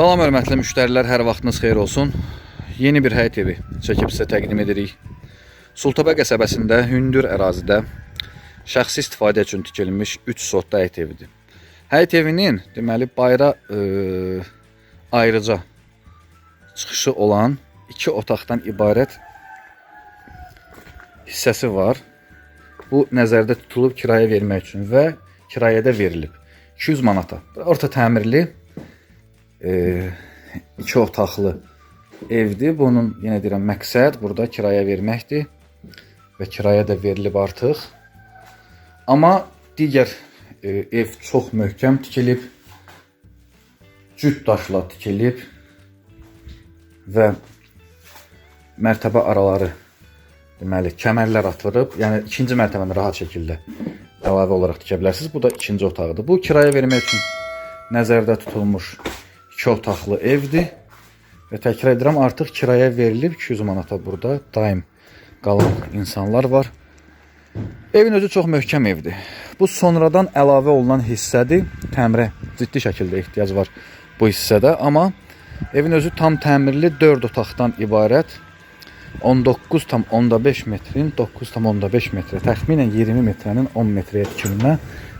Salam hörmətli müştərilər, hər vaxtınız xeyir olsun. Yeni bir həyət evi çəkib sizə təqdim edirik. Sultabə qəsəbəsində hündür ərazidə şəxsi istifadə üçün tikilmiş 3 sotda həyət evidir. Həyət evinin deməli bayra e, ayrıca çıxışı olan 2 otaqdan ibarət hissəsi var. Bu nəzərdə tutulub kirayə vermək üçün və kirayədə verilib. 200 manata. Orta təmirli e, iki otaqlı evdir. Bunun yenə deyirəm məqsəd burada kirayə verməkdir və kirayə də verilib artıq. Amma digər e, ev çox möhkəm tikilib. Cüt daşla tikilib və mərtəbə araları deməli kəmərlər atılıb. Yəni ikinci mərtəbəni rahat şəkildə əlavə olaraq tikə bilərsiniz. Bu da ikinci otaqdır. Bu kirayə vermək üçün nəzərdə tutulmuş 2 otaqlı evdir. Və təkrar edirəm, artıq kirayə verilib 200 manata burada daim qalan insanlar var. Evin özü çox möhkəm evdir. Bu sonradan əlavə olunan hissədir. Təmirə ciddi şəkildə ehtiyac var bu hissədə, amma evin özü tam təmirli 4 otaqdan ibarət 19,5 metrin 9,5 metrə, təxminən 20 metrənin 10 metrəyə tikilmə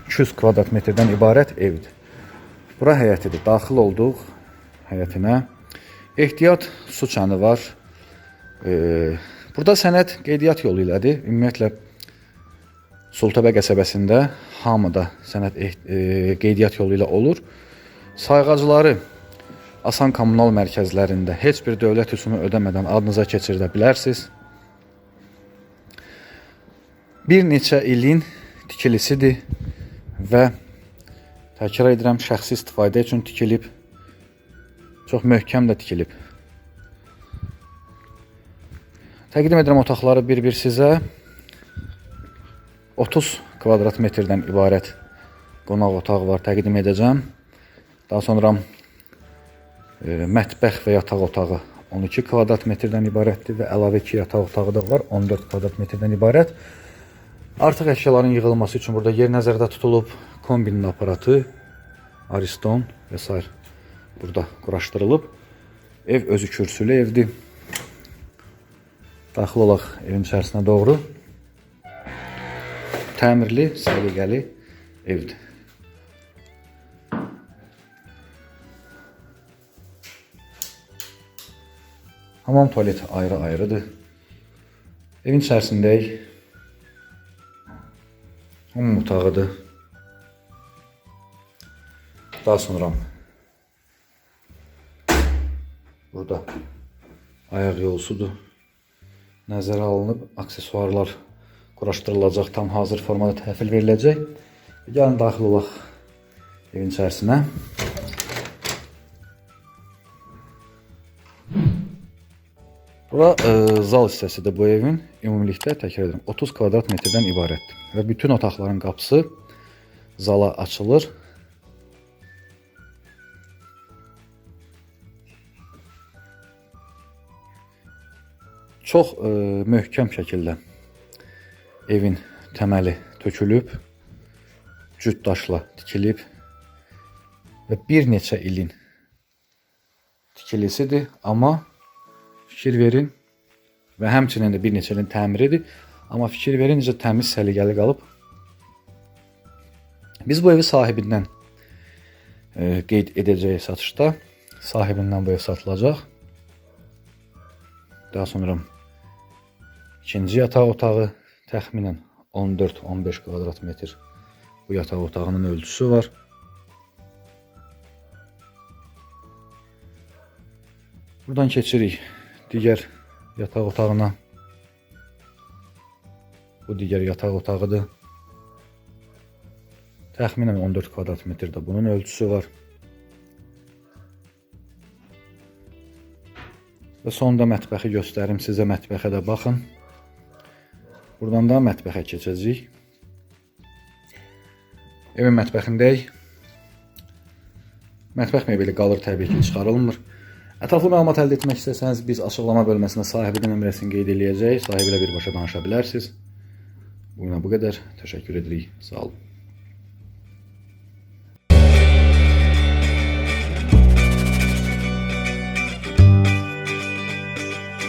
200 kvadrat metrdən ibarət evdir. Bura həyətidir. Daxil olduq həyətinə. Ehtiyat su çanı var. Ee, burada sənəd qeydiyyat yolu ilədir. Ümumiyyətlə Sultabə qəsəbəsində hamıda sənəd e, qeydiyyat yolu ilə olur. Sayğacları asan kommunal mərkəzlərində heç bir dövlət rüsumu ödəmədən adınıza keçirdə bilərsiniz. Bir neçə ilin tikilisidir və təkrar edirəm, şəxsi istifadə üçün tikilib. Çox möhkəm də tikilib. Təqdim edirəm otaqları bir-bir sizə. 30 kvadrat metrdən ibarət qonaq otağı var, təqdim edəcəm. Daha sonra e, mətbəx və yataq otağı 12 kvadrat metrdən ibarətdir və əlavə 2 yataq otağı da var, 14 kvadrat metrdən ibarət. Artıq əşyaların yığılması üçün burada yer nəzərdə tutulub. Kombinin aparatı, Ariston və burada quraşdırılıb. Ev özü kürsülü evdir. Daxil olaq evin içərisinə doğru. Təmirli, səliqəli evdir. Hamam tualeti ayrı-ayrıdır. Evin içərisindəyik. Hamam otağıdır. Daha sonra burada ayaq yolusudur. Nəzərə alınıb aksesuarlar quraşdırılacaq, tam hazır formada təhvil veriləcək. Gəlin daxil olaq evin içərisinə. Bura e, zal hissəsidir bu evin. Ümumilikdə təkrar edirəm 30 kvadrat metrdən ibarətdir. Və bütün otaqların qapısı zala açılır. Çox e, möhkəm şəkildə evin təməli tökülüb, cüt daşla tikilib və bir neçə ilin tikilisidir, amma fikir verin və həmçinin də bir neçə ilin təmiridir, amma fikir verin necə təmiz, səliqəli qalıb. Biz bu evi sahibindən e, qeyd edəcəyik satışda. Sahibindən bu ev satılacaq. Daha sonra İkinci yataq otağı təxminən 14-15 kvadrat metr bu yataq otağının ölçüsü var. Buradan keçirik digər yataq otağına. Bu digər yataq otağıdır. Təxminən 14 kvadrat metrdə bunun ölçüsü var. Və sonda mətbəxi göstərim sizə mətbəxə də baxın. Buradan da mətbəxə keçəcəyik. Evin mətbəxindəyik. Mətbəx mebeli qalır təbii ki, çıxarılmır. Ətraflı məlumat əldə etmək istəsəniz biz açıqlama bölməsində sahibinin nömrəsini qeyd eləyəcəyik. Sahibi ilə birbaşa danışa bilərsiniz. Bu günə bu qədər. Təşəkkür edirik. Sağ olun.